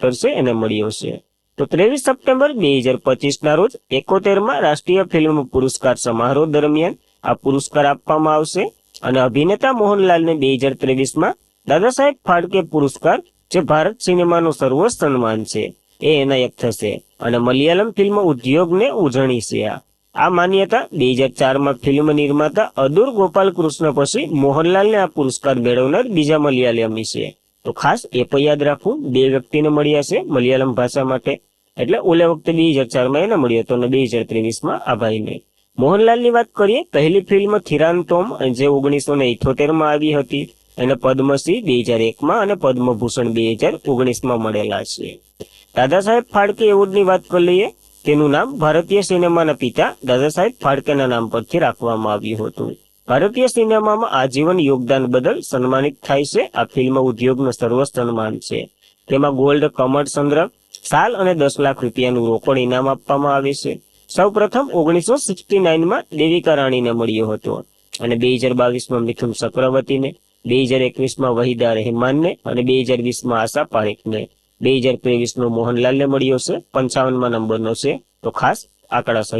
કરશે એને મળ્યો છે. તો ત્રેવીસ સપ્ટેમ્બર બે હજાર પચીસ ના રોજ એકોતેરમાં રાષ્ટ્રીય ફિલ્મ પુરસ્કાર સમારોહ દરમિયાન આ પુરસ્કાર આપવામાં આવશે અને અભિનેતા મોહનલાલને બે હજાર ત્રેવીસમાં દાદા સાહેબ ફાળકે પુરસ્કાર, જે ભારત સિનેમાનું સર્વોચ્ચ સન્માન છે. એ એનાયત થશે અને મલયાલમ ફિલ્મ ઉદ્યોગને ઉજવણી છે આ. આ માન્યતા બે હજાર ચારમાં ફિલ્મ નિર્માતા અદુર ગોપાલ કૃષ્ણ પછી મોહનલાલને આ પુરસ્કાર મેળવનાર બીજા મલયાલમી છે તો ખાસ એ પણ યાદ રાખવું, બે વ્યક્તિને મળ્યા છે મલયાલમ ભાષા માટે. એટલે ઓલે વખતે બે હજાર ચારમાં એને મળ્યો હતો અને બે હજાર ત્રેવીસમાં આ ભાઈને. મોહનલાલની વાત કરીએ, પહેલી ફિલ્મ થિરાનતોમ જે ઓગણીસો ને ઇઠોતેરમાં આવી હતી. એને પદ્મશ્રી બે હજાર એકમાં અને પદ્મભૂષણ બે હજાર ઓગણીસમાં મળેલા છે. દાદા સાહેબ ફાળકે એવોર્ડની વાત કરી લઈએ. તેનું નામ ભારતીય સિનેમાના પિતા દાદા સાહેબ ફાળકેના નામ પરથી રાખવામાં આવ્યું હતું. ભારતીય સિનેમામાં આજીવન યોગદાન બદલ સન્માનિત થાય છે. આ ફિલ્મ ઉદ્યોગનું સર્વ સન્માન છે. તેમાં ગોલ્ડ, કમળ ચંદ્ર સાલ અને દસ લાખ રૂપિયાનું રોકડ ઇનામ આપવામાં આવે છે. સૌ પ્રથમ ઓગણીસો સિક્સટી નાઇનમાં દેવિકા રાણીને મળ્યો હતો અને બે હજાર બાવીસમાં મિથુન ચક્રવર્તીને, બે હજાર એકવીસમાં વહીદા રહેમાનને અને બે હજાર વીસમાં આશા પારેખને બે હજાર ત્રેવીસનો મોહનલાલને મળ્યો છે. પંચાવનમાં નંબરનો છે. તો ખાસ આંકડા